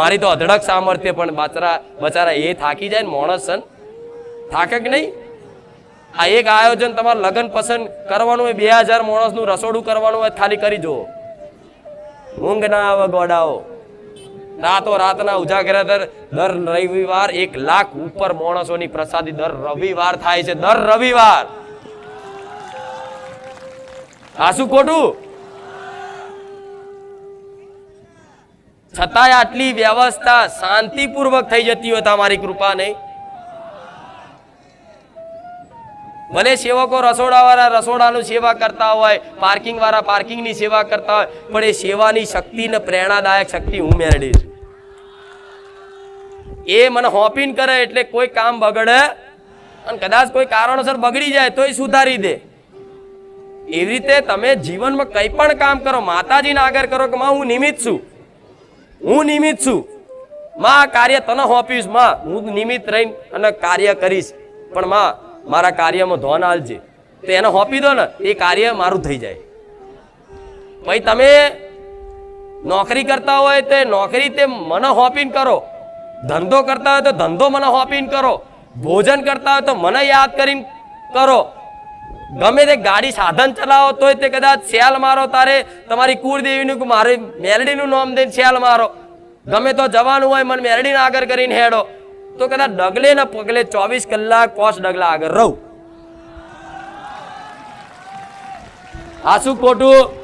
મારી તો અધડક સામર્થ્ય, પણ બાચરા બચારા એ થાકી જાય ને માણસ છે થાકે કે નહીં? આ એક આયોજન તમારે લગ્ન પસંદ કરવાનું હોય, બે હજાર માણસનું રસોડું કરવાનું હોય, ખાલી કરી જુઓ. ઊંઘ ના આવે ગોડાઓ. રાતો રાતના ઉજાગરા દર દર રવિવાર એક લાખ ઉપર માણસોની પ્રસાદી દર રવિવાર થાય છે, દર રવિવાર. આ શું ખોટું? છતાંય આટલી વ્યવસ્થા શાંતિપૂર્વક થઈ જતી હોય તમારી કૃપા નહીં. ભલે સેવકો રસોડાવાળા રસોડાનું સેવા કરતા હોય, પાર્કિંગવાળા પાર્કિંગની સેવા કરતા હોય, પણ એ સેવાની શક્તિ ને પ્રેરણાદાયક શક્તિ હું મેળવીશ. એ મને હોપિન કરે એટલે કોઈ કામ બગડે અને કદાચ કોઈ કારણોસર બગડી જાય તોય સુધારી દે. એવી રીતે તમે જીવનમાં કંઈ પણ કામ કરો, માતાજીને આગળ કરો કે, માં, હું નિમિત્ત છું. હું નિમિત્ત છું. માં કાર્ય તને હોપીશમાં, હું નિમિત્ત રહીને અને કાર્ય કરીશ. પણ માં, મારા કાર્યમાં ધોન આલજે. તો એને હોપી દો ને, એ કાર્ય મારું થઈ જાય. પછી તમે નોકરી કરતા હોય તે નોકરી તે મને હોપીને કરો. ધંધો કરતા હોય તો ધંધો મને હોપીને કરો. ભોજન કરતા હોય તો મને યાદ કરીને કરો. ગમે તે ગાડી સાધન ચલાવો, તોય તે કદાચ શેલ મારો, તારે તમારી કુળદેવીનું મારે મેલડીનું નામ દઈને શેલ મારો. ગમે તો જવાનું હોય, મને મેલડીને આગળ કરીને હેડો. તો કદાચ ડગલે ને પગલે ચોવીસ કલાક પોસ ડગલા આગળ રહું. આ શું ખોટું?